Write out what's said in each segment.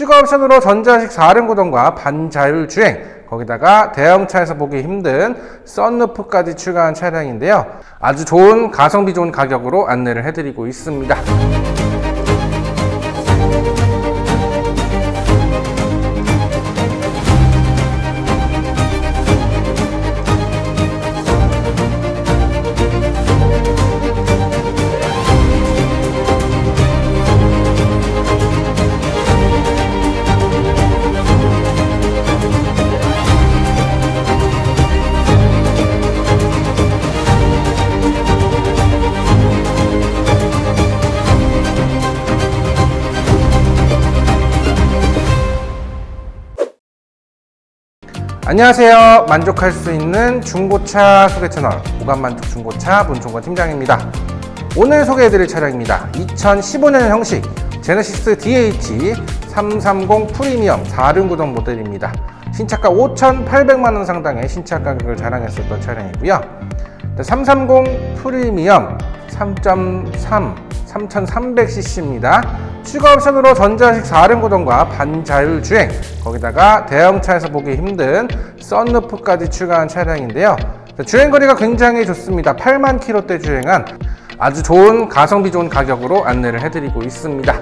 추가 옵션으로 전자식 4륜 구동과 반자율 주행, 거기다가 대형차에서 보기 힘든 썬루프까지 추가한 차량인데요. 아주 좋은 가성비 좋은 가격으로 안내를 해드리고 있습니다. 안녕하세요. 만족할 수 있는 중고차 소개 채널 오감만족 중고차 문종건 팀장입니다. 오늘 소개해드릴 차량입니다. 2015년 형식 제네시스 DH 330 프리미엄 4륜 구동 모델입니다. 신차가 5,800만 원 상당의 신차 가격을 자랑했었던 차량이고요. 330 프리미엄 3.3 3300cc입니다. 추가 옵션으로 전자식 4륜 구동과 반자율 주행, 거기다가 대형차에서 보기 힘든 썬루프까지 추가한 차량인데요. 주행 거리가 굉장히 좋습니다. 8만 킬로대 주행한 아주 좋은 가성비 좋은 가격으로 안내를 해드리고 있습니다.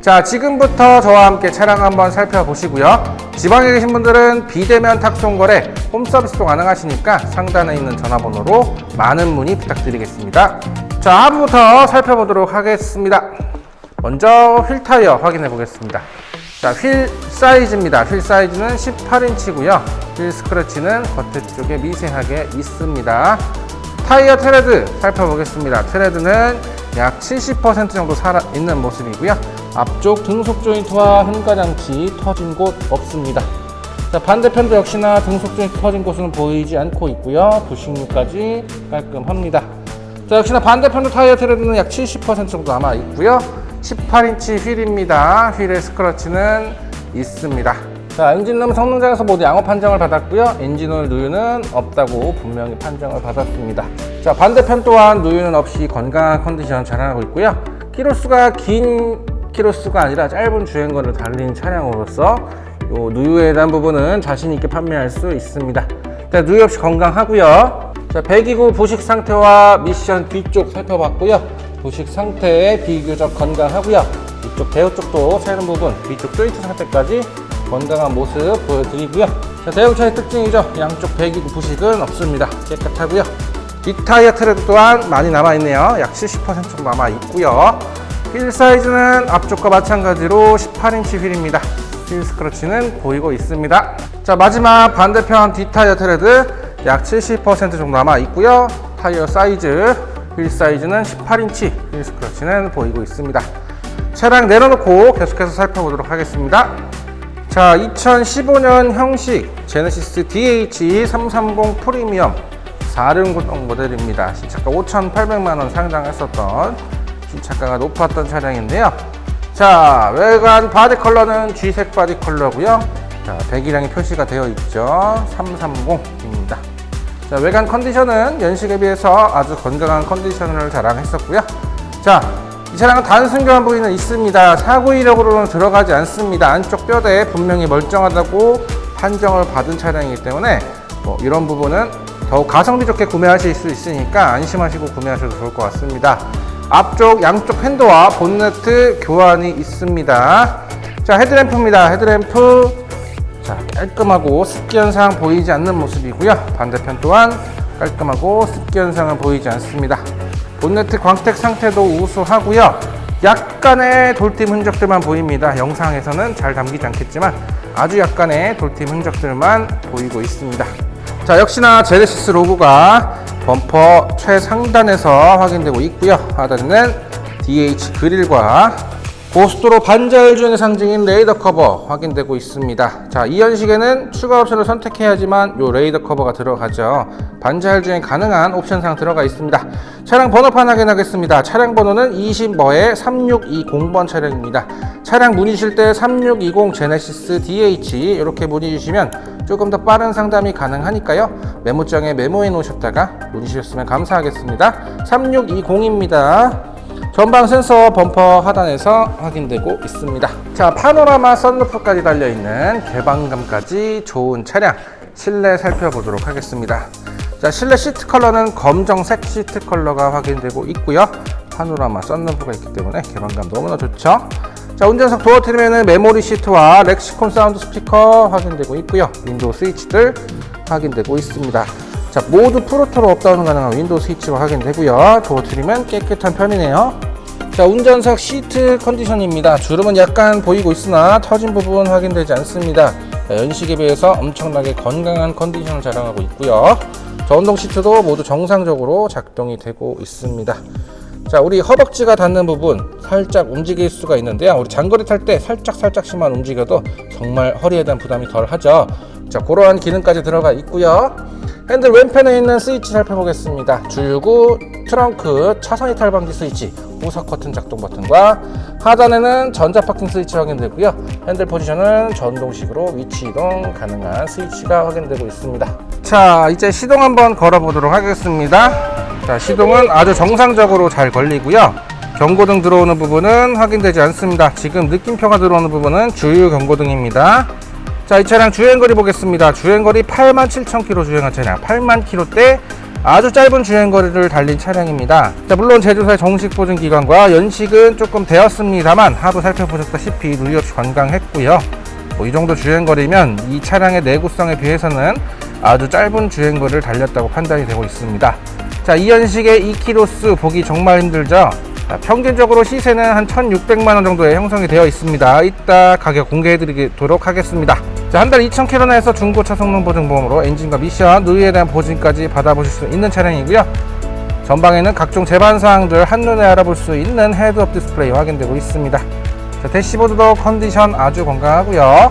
자, 지금부터 저와 함께 차량 한번 살펴보시고요. 지방에 계신 분들은 비대면 탁송 거래, 홈 서비스도 가능하시니까 상단에 있는 전화번호로 많은 문의 부탁드리겠습니다. 자, 하부부터 살펴보도록 하겠습니다. 먼저 휠 타이어 확인해 보겠습니다. 자, 휠 사이즈입니다. 휠 사이즈는 18인치고요. 휠 스크래치는 겉에 쪽에 미세하게 있습니다. 타이어 트레드 살펴보겠습니다. 트레드는 약 70% 정도 살아 있는 모습이고요. 앞쪽 등속 조인트와 흠가 장치 터진 곳 없습니다. 자, 반대편도 역시나 등속 조인트 터진 곳은 보이지 않고 있고요. 부식류까지 깔끔합니다. 자, 역시나 반대편도 타이어 트레드는 약 70% 정도 남아 있고요. 18인치 휠입니다. 휠의 스크러치는 있습니다. 자, 엔진룸 성능장에서 모두 양호 판정을 받았고요. 엔진오일 누유는 없다고 분명히 판정을 받았습니다. 자, 반대편 또한 누유는 없이 건강한 컨디션 자랑하고 있고요. 키로수가 긴 키로수가 아니라 짧은 주행거리를 달린 차량으로서 요 누유에 대한 부분은 자신 있게 판매할 수 있습니다. 자, 누유 없이 건강하고요. 자, 배기구 부식 상태와 미션 뒤쪽 살펴봤고요. 부식 상태 비교적 건강하고요. 이쪽 대우 쪽도 새는 부분, 뒤쪽 조인트 상태까지 건강한 모습 보여드리고요. 자, 대형차의 특징이죠. 양쪽 배기구 부식은 없습니다. 깨끗하고요. 뒷타이어 트레드 또한 많이 남아있네요. 약 70% 정도 남아있고요. 휠 사이즈는 앞쪽과 마찬가지로 18인치 휠입니다. 휠 스크러치는 보이고 있습니다. 자, 마지막 반대편 뒷타이어 트레드 약 70% 정도 남아 있고요. 타이어 사이즈, 휠 사이즈는 18인치, 휠 스크러치는 보이고 있습니다. 차량 내려놓고 계속해서 살펴보도록 하겠습니다. 자, 2015년 형식 제네시스 DH330 프리미엄 4륜 구동 모델입니다. 신차가 5,800만 원 상당했었던 신차가가 높았던 차량인데요. 자, 외관 바디 컬러는 G색 바디 컬러고요. 자, 배기량이 표시가 되어 있죠. 330입니다. 자, 외관 컨디션은 연식에 비해서 아주 건강한 컨디션을 자랑했었고요. 자, 이 차량은 단순 교환 부위는 있습니다. 사고 이력으로는 들어가지 않습니다. 안쪽 뼈대 분명히 멀쩡하다고 판정을 받은 차량이기 때문에 뭐 이런 부분은 더욱 가성비 좋게 구매하실 수 있으니까 안심하시고 구매하셔도 좋을 것 같습니다. 앞쪽 양쪽 핸드와 본네트 교환이 있습니다. 자, 헤드램프입니다. 헤드램프 자, 깔끔하고 습기 현상 보이지 않는 모습이고요. 반대편 또한 깔끔하고 습기 현상은 보이지 않습니다. 본네트 광택 상태도 우수하고요. 약간의 돌팀 흔적들만 보입니다. 영상에서는 잘 담기지 않겠지만 아주 약간의 돌팀 흔적들만 보이고 있습니다. 자, 역시나 제네시스 로고가 범퍼 최상단에서 확인되고 있고요. 하단에는 DH 그릴과 고속도로 반자율 주행의 상징인 레이더 커버 확인되고 있습니다. 자, 이 연식에는 추가 옵션을 선택해야지만 요 레이더 커버가 들어가죠. 반자율 주행 가능한 옵션상 들어가 있습니다. 차량 번호판 확인하겠습니다. 차량 번호는 20머의 3620번 차량입니다. 차량 문의실 때 3620 제네시스 DH 이렇게 문의 주시면 조금 더 빠른 상담이 가능하니까요. 메모장에 메모해 놓으셨다가 문의 주셨으면 감사하겠습니다. 3620입니다. 전방 센서 범퍼 하단에서 확인되고 있습니다. 자, 파노라마 썬루프까지 달려있는 개방감까지 좋은 차량 실내 살펴보도록 하겠습니다. 자, 실내 시트 컬러는 검정색 시트 컬러가 확인되고 있고요. 파노라마 썬루프가 있기 때문에 개방감 너무나 좋죠. 자, 운전석 도어 트림에는 메모리 시트와 렉시콘 사운드 스피커 확인되고 있고요. 윈도우 스위치들 확인되고 있습니다. 자, 모두 프로토로 업다운 가능한 윈도우 스위치가 확인되고요. 도어 트림은 깨끗한 편이네요. 자, 운전석 시트 컨디션입니다. 주름은 약간 보이고 있으나 터진 부분 확인되지 않습니다. 자, 연식에 비해서 엄청나게 건강한 컨디션을 자랑하고 있고요. 전동 시트도 모두 정상적으로 작동이 되고 있습니다. 자, 우리 허벅지가 닿는 부분 살짝 움직일 수가 있는데요. 우리 장거리 탈 때 살짝 살짝씩만 움직여도 정말 허리에 대한 부담이 덜 하죠. 자, 그러한 기능까지 들어가 있고요. 핸들 왼편에 있는 스위치 살펴보겠습니다. 줄구, 트렁크, 차선 이탈 방지 스위치, 우석 커튼 작동 버튼과 하단에는 전자 파킹 스위치 확인되고요. 핸들 포지션은 전동식으로 위치 이동 가능한 스위치가 확인되고 있습니다. 자, 이제 시동 한번 걸어보도록 하겠습니다. 자, 시동은 아주 정상적으로 잘 걸리고요. 경고등 들어오는 부분은 확인되지 않습니다. 지금 느낌표가 들어오는 부분은 주유 경고등입니다. 자, 이 차량 주행거리 보겠습니다. 주행거리 87,000km 주행한 차량, 8만 km대 아주 짧은 주행거리를 달린 차량입니다. 자, 물론 제조사의 정식 보증 기간과 연식은 조금 되었습니다만 하도 살펴보셨다시피 누리 없이 관광했고요. 뭐 이 정도 주행거리면 이 차량의 내구성에 비해서는 아주 짧은 주행거리를 달렸다고 판단이 되고 있습니다. 자, 이 연식의 2km 보기 정말 힘들죠? 자, 평균적으로 시세는 한 1,600만 원 정도에 형성이 되어 있습니다. 이따 가격 공개해 드리도록 하겠습니다. 자, 한 달 2,000km나 해서 중고차 성능 보증 보험으로 엔진과 미션, 누이에 대한 보증까지 받아보실 수 있는 차량이고요. 전방에는 각종 제반 사항들 한눈에 알아볼 수 있는 헤드업 디스플레이 확인되고 있습니다. 자, 대시보드도 컨디션 아주 건강하고요.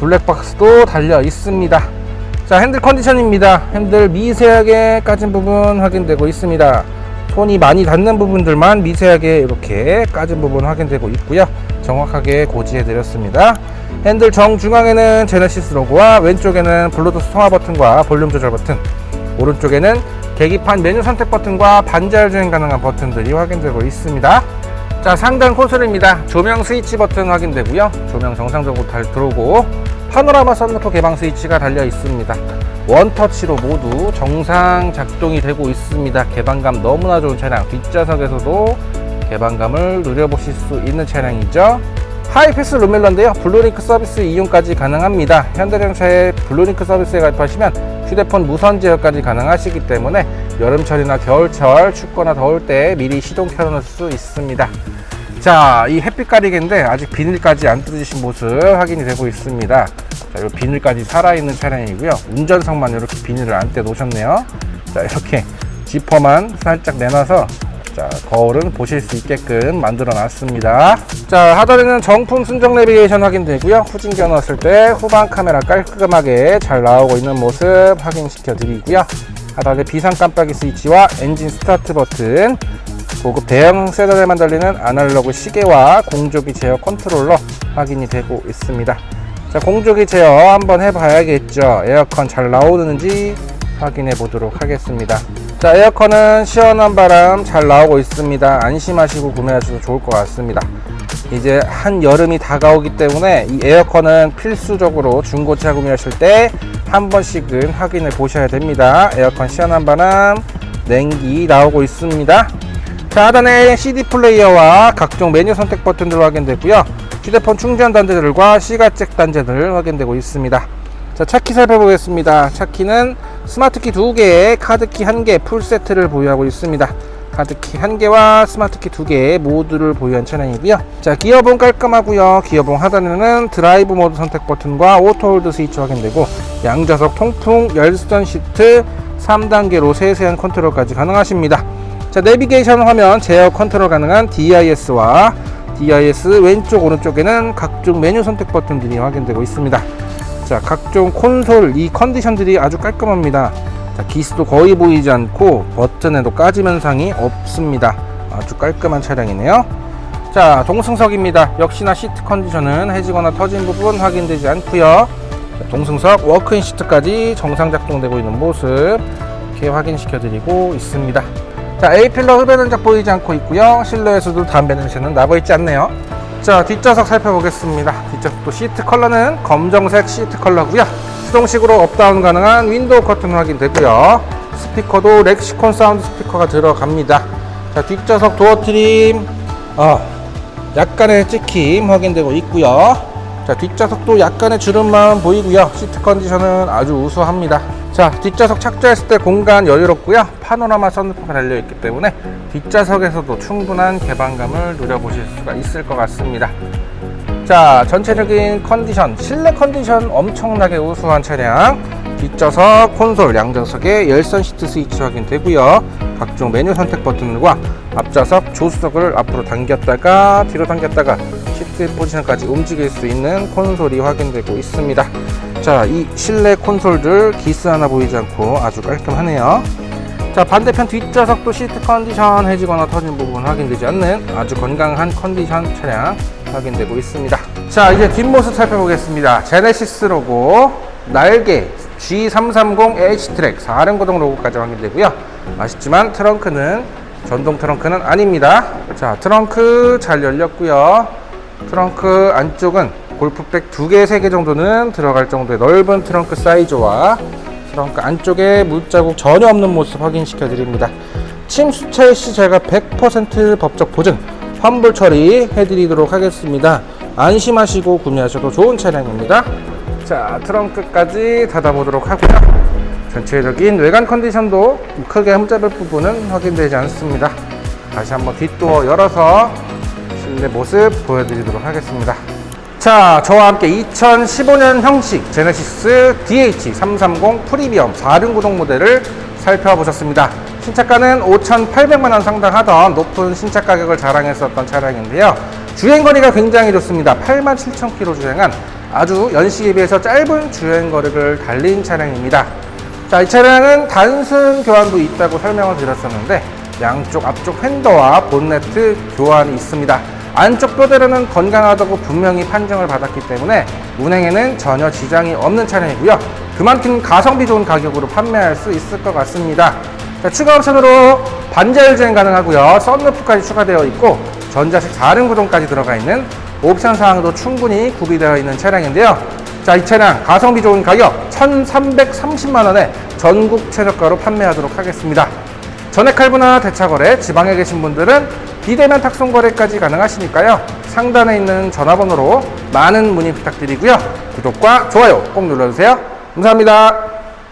블랙박스도 달려 있습니다. 자, 핸들 컨디션입니다. 핸들 미세하게 까진 부분 확인되고 있습니다. 손이 많이 닿는 부분들만 미세하게 이렇게 까진 부분 확인되고 있고요. 정확하게 고지해 드렸습니다. 핸들 정중앙에는 제네시스 로고와 왼쪽에는 블루투스 통화 버튼과 볼륨 조절 버튼, 오른쪽에는 계기판 메뉴 선택 버튼과 반자율 주행 가능한 버튼들이 확인되고 있습니다. 자, 상단 콘솔입니다. 조명 스위치 버튼 확인되고요. 조명 정상적으로 잘 들어오고 파노라마 선루프 개방 스위치가 달려 있습니다. 원터치로 모두 정상 작동이 되고 있습니다. 개방감 너무나 좋은 차량. 뒷좌석에서도 개방감을 누려보실 수 있는 차량이죠. 하이패스 룸멜러인데요. 블루링크 서비스 이용까지 가능합니다. 현대자동차의 블루링크 서비스에 가입하시면 휴대폰 무선 제어까지 가능하시기 때문에 여름철이나 겨울철 춥거나 더울 때 미리 시동 켜놓을 수 있습니다. 자, 이 햇빛 가리개인데 아직 비닐까지 안 뜯으신 모습 확인이 되고 있습니다. 자, 이 비닐까지 살아있는 차량이고요. 운전석만 이렇게 비닐을 안 떼 놓으셨네요. 자, 이렇게 지퍼만 살짝 내놔서 자, 거울은 보실 수 있게끔 만들어 놨습니다. 자, 하단에는 정품 순정 내비게이션 확인되고요. 후진겨 넣었을 때 후방 카메라 깔끔하게 잘 나오고 있는 모습 확인시켜 드리고요. 하단에 비상 깜빡이 스위치와 엔진 스타트 버튼, 고급 대형 세단에만 달리는 아날로그 시계와 공조기 제어 컨트롤러 확인이 되고 있습니다. 자, 공조기 제어 한번 해봐야겠죠. 에어컨 잘 나오는지 확인해 보도록 하겠습니다. 자, 에어컨은 시원한 바람 잘 나오고 있습니다. 안심하시고 구매하셔도 좋을 것 같습니다. 이제 한 여름이 다가오기 때문에 이 에어컨은 필수적으로 중고차 구매하실 때 한 번씩은 확인해 보셔야 됩니다. 에어컨 시원한 바람, 냉기 나오고 있습니다. 자, 하단에 CD 플레이어와 각종 메뉴 선택 버튼들 확인되고요. 휴대폰 충전 단자들과 시가잭 단자들 확인되고 있습니다. 자, 차키 살펴보겠습니다. 차키는 스마트키 2개, 카드키 1개, 풀세트를 보유하고 있습니다. 카드키 1개와 스마트키 2개 모두를 보유한 차량이고요. 자, 기어봉 깔끔하고요. 기어봉 하단에는 드라이브 모드 선택 버튼과 오토홀드 스위치 확인되고 양좌석 통풍, 열선 시트 3단계로 세세한 컨트롤까지 가능하십니다. 자, 내비게이션 화면 제어 컨트롤 가능한 DIS와 DIS 왼쪽 오른쪽에는 각종 메뉴 선택 버튼들이 확인되고 있습니다. 자, 각종 콘솔 이 컨디션들이 아주 깔끔합니다. 자, 기스도 거의 보이지 않고 버튼에도 까짐 현상이 없습니다. 아주 깔끔한 차량이네요. 자, 동승석입니다. 역시나 시트 컨디션은 해지거나 터진 부분 확인되지 않고요. 자, 동승석 워크인 시트까지 정상 작동되고 있는 모습 이렇게 확인시켜 드리고 있습니다. 자, 자, A필러 흡연 흔적 보이지 않고 있고요. 실내에서도 담배 냄새는 나고 있지 않네요. 자, 뒷좌석 살펴보겠습니다. 뒷좌석도 시트 컬러는 검정색 시트 컬러고요. 수동식으로 업다운 가능한 윈도우 커튼 확인되고요. 스피커도 렉시콘 사운드 스피커가 들어갑니다. 자, 뒷좌석 도어 트림, 어, 약간의 찍힘 확인되고 있고요. 자, 뒷좌석도 약간의 주름만 보이고요. 시트 컨디션은 아주 우수합니다. 자, 뒷좌석 착좌했을 때 공간 여유롭고요. 파노라마 선루프가 달려있기 때문에 뒷좌석에서도 충분한 개방감을 누려보실 수가 있을 것 같습니다. 자, 전체적인 컨디션, 실내 컨디션 엄청나게 우수한 차량. 뒷좌석 콘솔 양좌석에 열선 시트 스위치 확인되고요. 각종 메뉴 선택 버튼과 앞좌석 조수석을 앞으로 당겼다가 뒤로 당겼다가 시트 포지션까지 움직일 수 있는 콘솔이 확인되고 있습니다. 자, 이 실내 콘솔들 기스 하나 보이지 않고 아주 깔끔하네요. 자 반대편 뒷좌석도 시트 컨디션 해지거나 터진 부분 확인되지 않는 아주 건강한 컨디션 차량 확인되고 있습니다. 자 이제 뒷모습 살펴보겠습니다. 제네시스 로고 날개 G330 H트랙 4륜 구동 로고까지 확인되고요. 아쉽지만 트렁크는 전동 트렁크는 아닙니다. 자 트렁크 잘 열렸고요. 트렁크 안쪽은 골프백 두 개, 세 개 정도는 들어갈 정도의 넓은 트렁크 사이즈와 트렁크 안쪽에 물자국 전혀 없는 모습 확인시켜 드립니다. 침수차일 시 제가 100% 법적 보증 환불 처리 해드리도록 하겠습니다. 안심하시고 구매하셔도 좋은 차량입니다. 자 트렁크까지 닫아보도록 하고요. 전체적인 외관 컨디션도 크게 흠잡을 부분은 확인되지 않습니다. 다시 한번 뒷도어 열어서 실내 모습 보여드리도록 하겠습니다. 자, 저와 함께 2015년 형식 제네시스 DH330 프리미엄 4륜 구동 모델을 살펴보셨습니다. 신차가는 5,800만 원 상당하던 높은 신차 가격을 자랑했었던 차량인데요. 주행 거리가 굉장히 좋습니다. 87,000km 주행한 아주 연식에 비해서 짧은 주행 거리를 달린 차량입니다. 자, 이 차량은 단순 교환도 있다고 설명을 드렸었는데 양쪽 앞쪽 휀더와 본네트 교환이 있습니다. 안쪽 뼈대로는 건강하다고 분명히 판정을 받았기 때문에 운행에는 전혀 지장이 없는 차량이고요. 그만큼 가성비 좋은 가격으로 판매할 수 있을 것 같습니다. 자, 추가 옵션으로 반자율 주행 가능하고요. 썬루프까지 추가되어 있고 전자식 4륜 구동까지 들어가 있는 옵션 사항도 충분히 구비되어 있는 차량인데요. 자, 이 차량 가성비 좋은 가격 1,330만 원에 전국 최저가로 판매하도록 하겠습니다. 전액 할부나 대차 거래, 지방에 계신 분들은 비대면 탁송 거래까지 가능하시니까요. 상단에 있는 전화번호로 많은 문의 부탁드리고요. 구독과 좋아요 꼭 눌러주세요. 감사합니다.